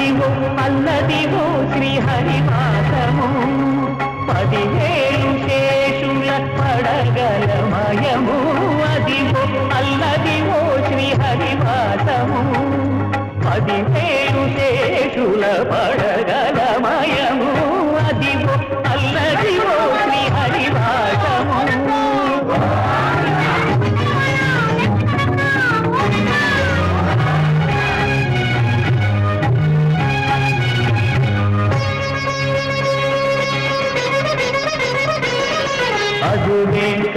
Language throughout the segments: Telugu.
అదివో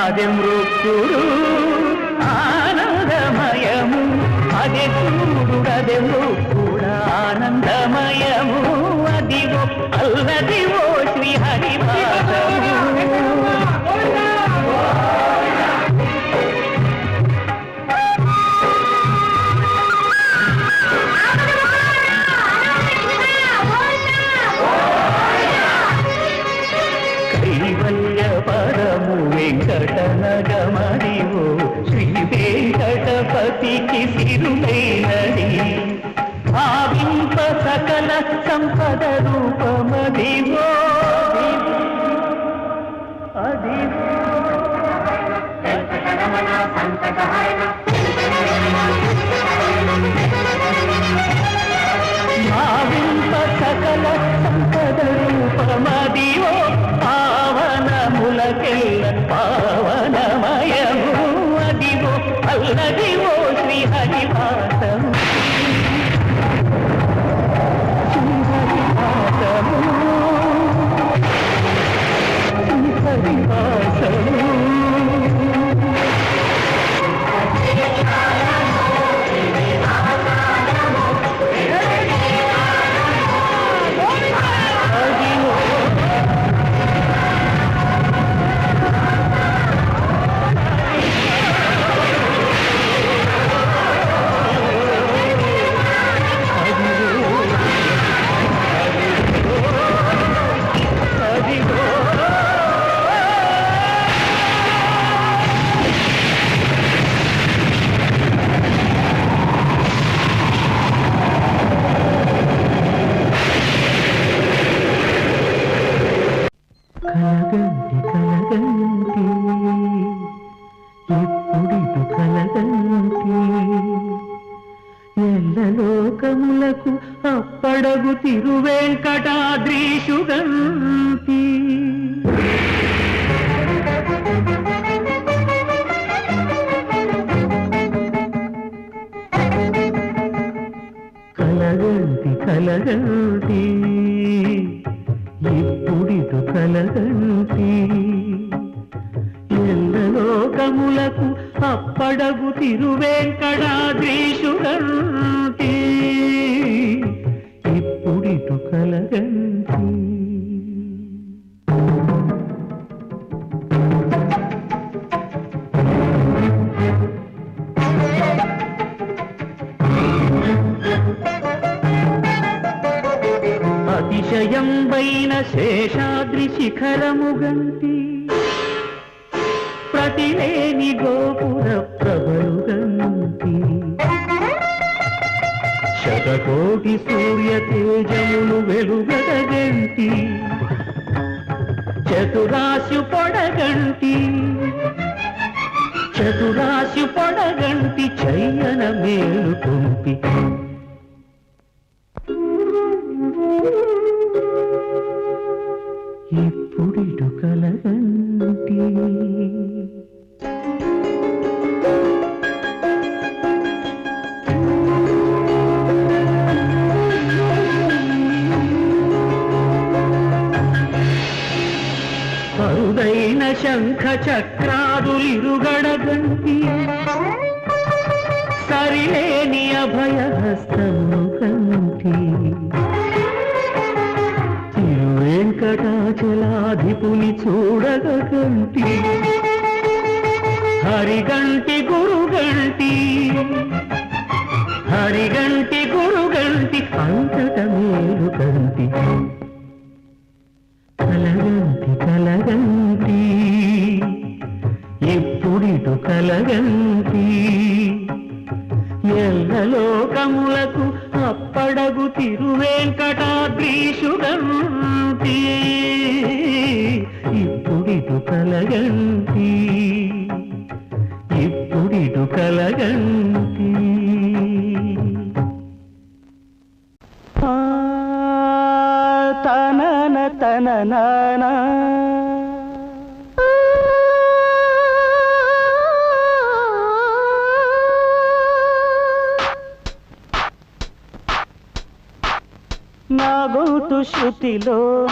అది మృత్యుడు ఆనందమయము అది చూడు అది మృత్యుడు ఆనందమయము అది అల్లది உள்ளது అప్పడగు తిరువెంకటాద్రీషుగంటి ఇప్పుడిటు కలగంటి అతిశయంబైన శేషాద్రి శిఖరము పొడగంటి. చతురాశి పొడగంటి చయ్యన మేలు ఇప్పుడిటు శంఖ చక్రాదులిరుగడగంటి సరిలేని అభయహస్తము కంటి తిరువెంకటాచలాధిపుని చూడగంటి హరిగంటి గురుగంటి హరిగంటి గురుగంటి అంతట మేలు కంటి కలగంటి కలగంటి ఇటు కలగంతి. ఎల్లలోకములకు అప్పడగు తిరువేంకటాద్రీషుగంతి. ఇప్పుడిటు కలగంతి. ఇప్పుడిటు కలగంతి. తన తన నా నాగోటు శృతిలో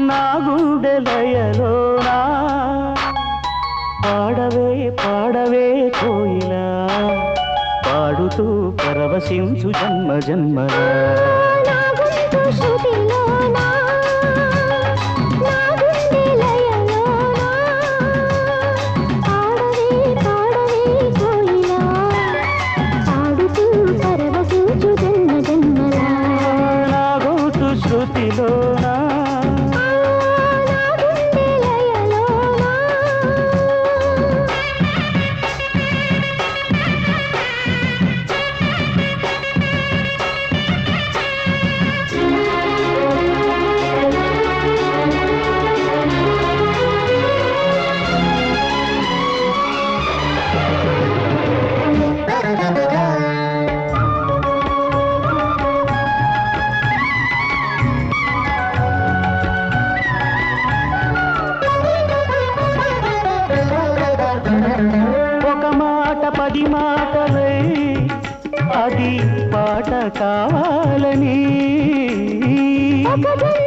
నా గుండెలయలోనా పాడవే పాడవే కోయిలా. పాడుతూ పరవశించు జన్మ జన్మలా.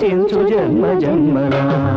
ఆశించు జన్మ జన్మరా.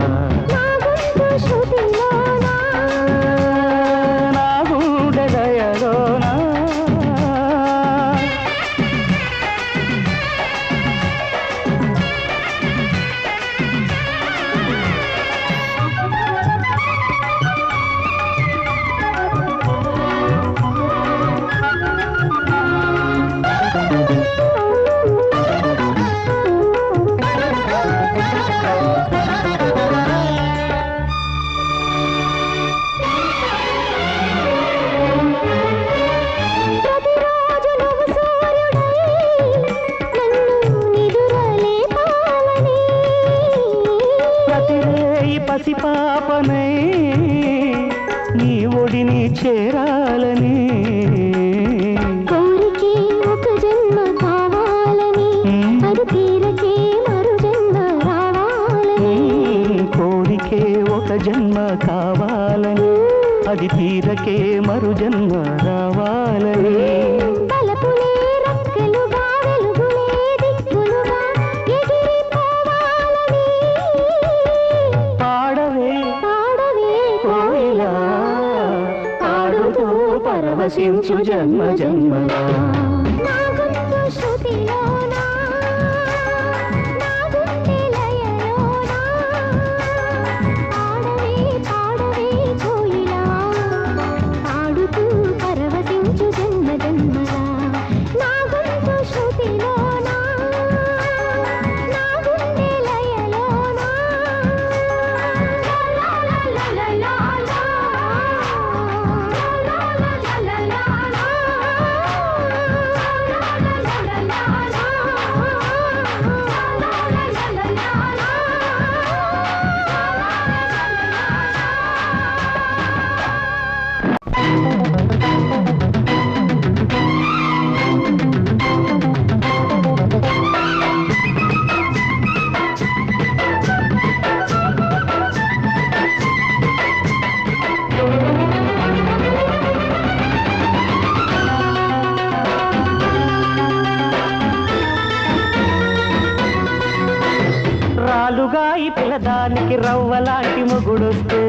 ఎప్పుడొస్తే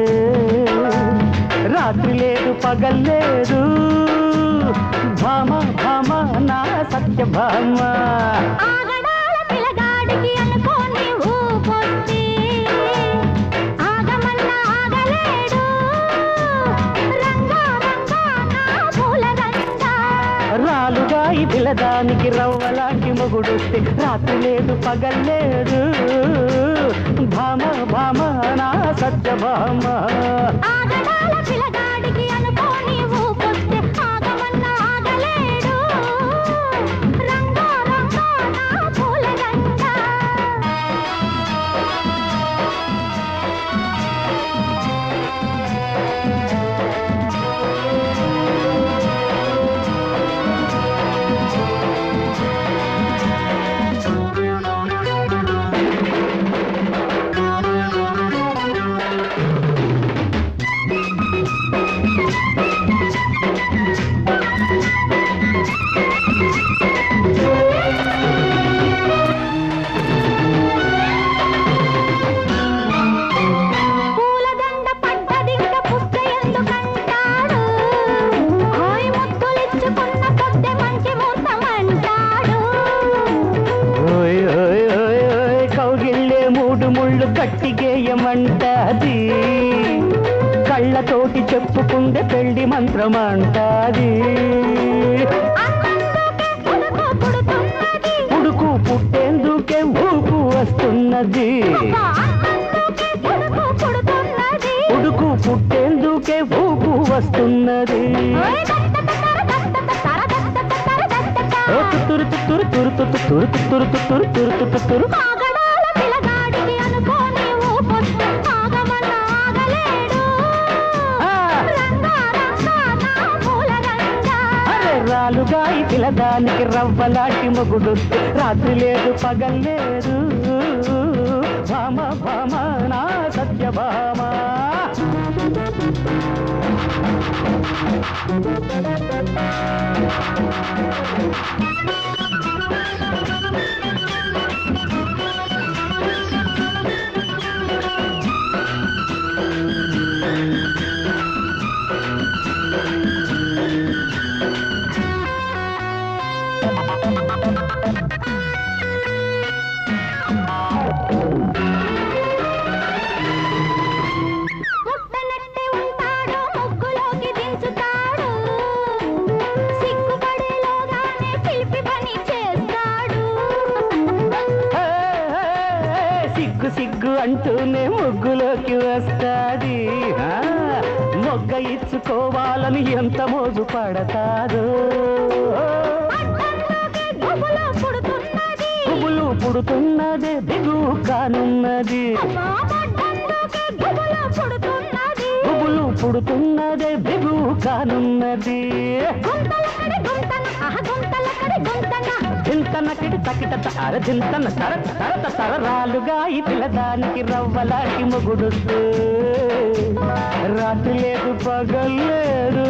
రాత్రి లేదు పగల్లేదు భామ భామ నా సత్య భామ. రాలుగాయి పిలదానికి రవ్వలాంటి మొగుడొస్తే రాత్రి లేదు పగల్లేదు భామ భామ నా సత్య కట్టిగేయమంటాది కళ్ళతోటి చెప్పుకుందే పెళ్ళి మంత్రమంటాది అన్నందుకే ఉడుకు పుట్టేందుకే ఊపు వస్తున్నది ఉడుకు పుట్టేందుకే ఊపు వస్తున్నది ఓయ్ దత్తతర దత్తతర దత్తతర దత్తత. ఓ తురు తురు తురు తురు తురు తురు తురు తురు తురు తురు అరే పిలదానికి రవ్వలాంటి మొగుడు. రాత్రి లేదు పగల్లేదు భామ భామ నా సత్య భామ. సిగ్గు అంటూనే ముగ్గులోకి వస్తాది. మొగ్గ ఇచ్చుకోవాలని ఎంత మోజు పుడుతున్నది. పువ్వులు పుడుతున్నదే దిగువు కానున్నది. పువ్వులు పుడుతున్నదే. దిగువు కానున్నది. చింతన చింతనకిడి తకిట అర చింతన తర తరత తరరాలుగా ఈ పిల్లదానికి రవ్వలాంటి మొగుడు రాత్రి లేదు పగల్లేదు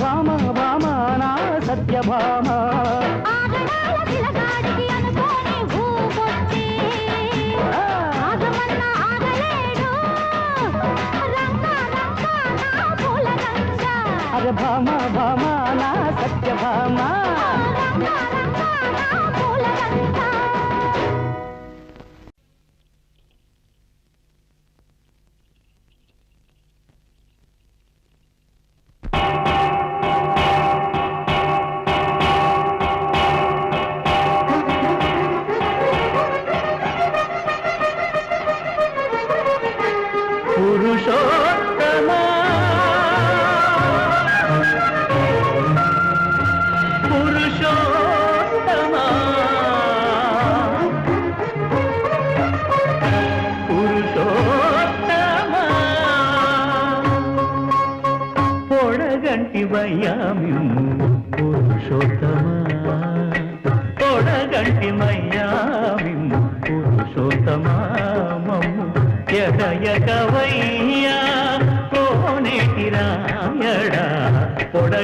భామ భామ నా సత్య పురుషోత్తమ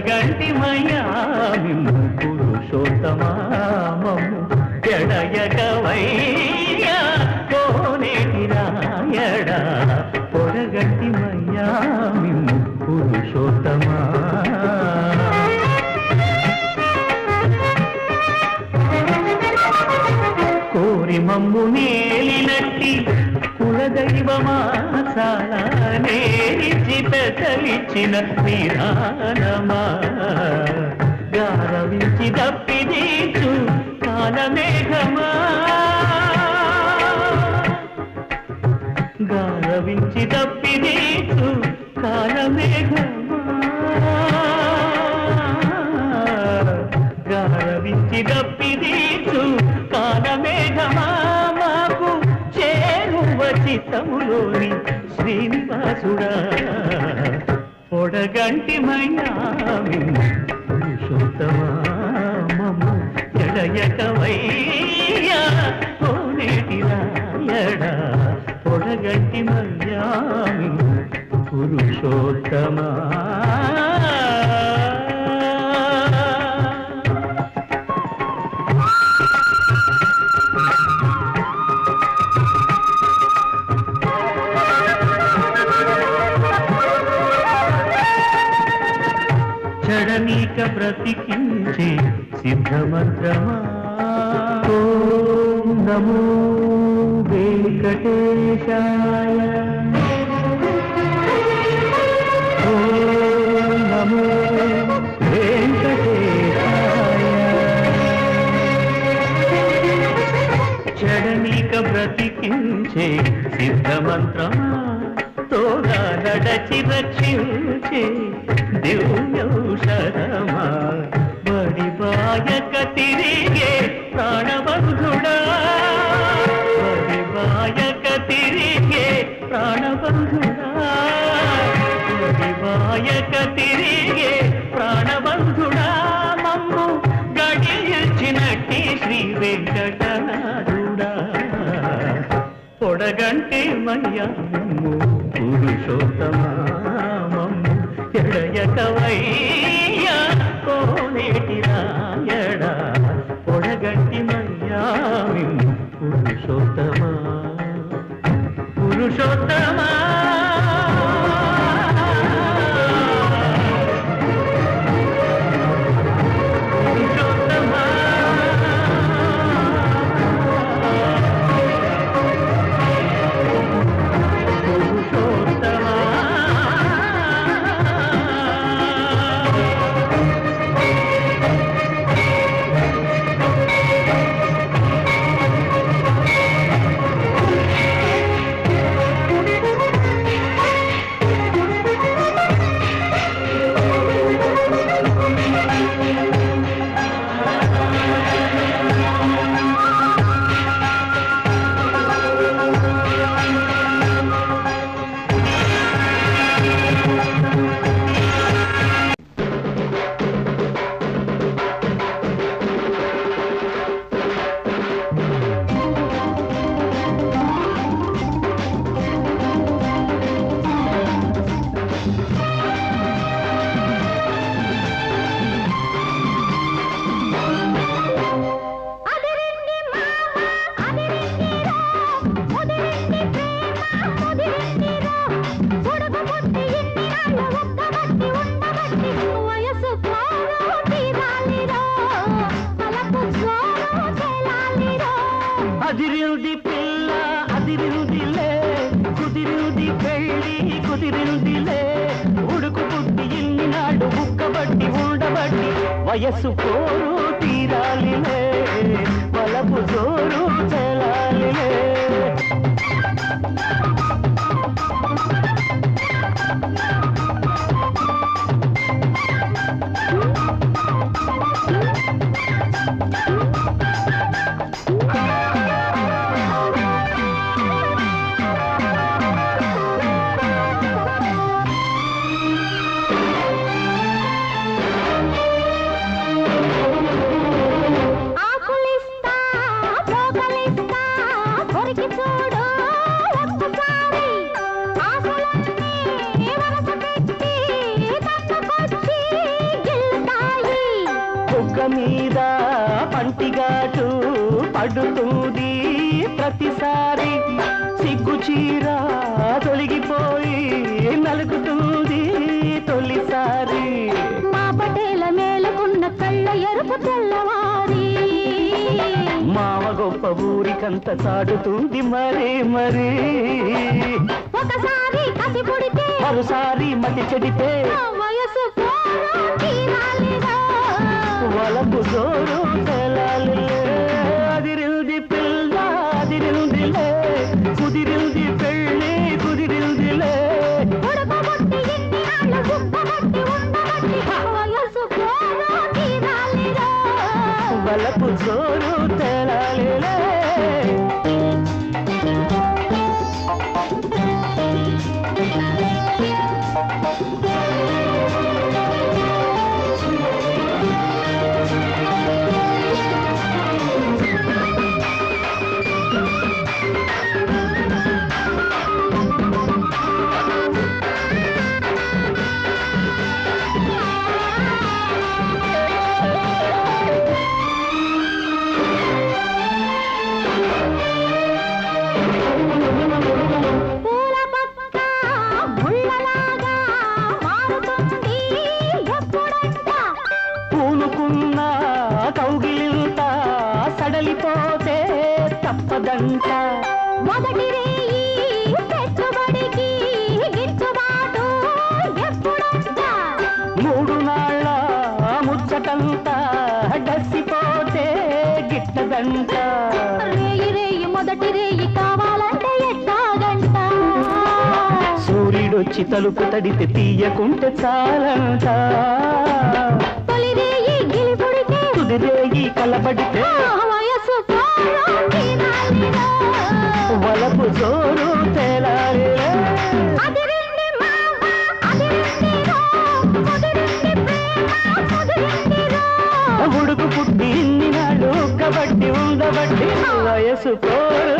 గంటిమయ్యా మిమ్ము ఎడయక వైర్య కోనేటి పొరగంటిమయ్యా పురుషోత్తమా. కోరి మమ్ము నేలినట్టి కులదైవమా చాలా పెసలిచ్చిన పెద్దలిచ్చిన విధానమా గారవించి దప్పిదీచు కాలమేఘమా. గారవించి దప్పిదీచు కాలమేఘమా. గారవించి దప్పిదీచు కాలమేఘమా. మాకు చేరువ చిత్తములోని శ్రీనివాసుడా. పొడగంటి మయ్యామి పురుషోత్తమా మమ్ము ఎడయకవయ్యా కోనేటి రాయడా పొడగంటి మయ్యామి పురుషోత్తమా. బ్రతికించే సిద్ధమంత్రమా ఓం నమో వెంకటేశాయ. నమో వెంకటేశాయ. చడనీక బ్రతికించే సిద్ధమంత్రమా తోగా నడచి రక్షించే దివ్యౌషధమా బడి బాయక తిరిగే ప్రాణబంధుడా బడి బాయక తిరిగే ప్రాణబంధుడా బడి బాయక తిరిగే ప్రాణబంధుడా మమ్ము గడియచ్చినట్టి శ్రీ వెంకటనాథుడా. పొడగంటే మయ్యమ్ము పురుషోత్తమామమ్ము ఎడయకవై పురుషోత్తమా? పురుషోత్తమా? ఉండబట్టి పోరు ఊరికంత చాటుతుంది మరే మరీ. ఒకసారి కసి పుడితే మరోసారి మతి చెడితే వయసు జోరు రేయి రేయి మొదటి రేయి కావాలంటే ఎట్టాగంట సూర్యుడొచ్చి తలుపు తడితే తీయకుంటే చాలంట. తొలి రేయి గిలిపుడితే కుదిరేగి కలబడితే వయసు. వలపు జోరు తేలాలి. కాబట్టి వయసు కోరు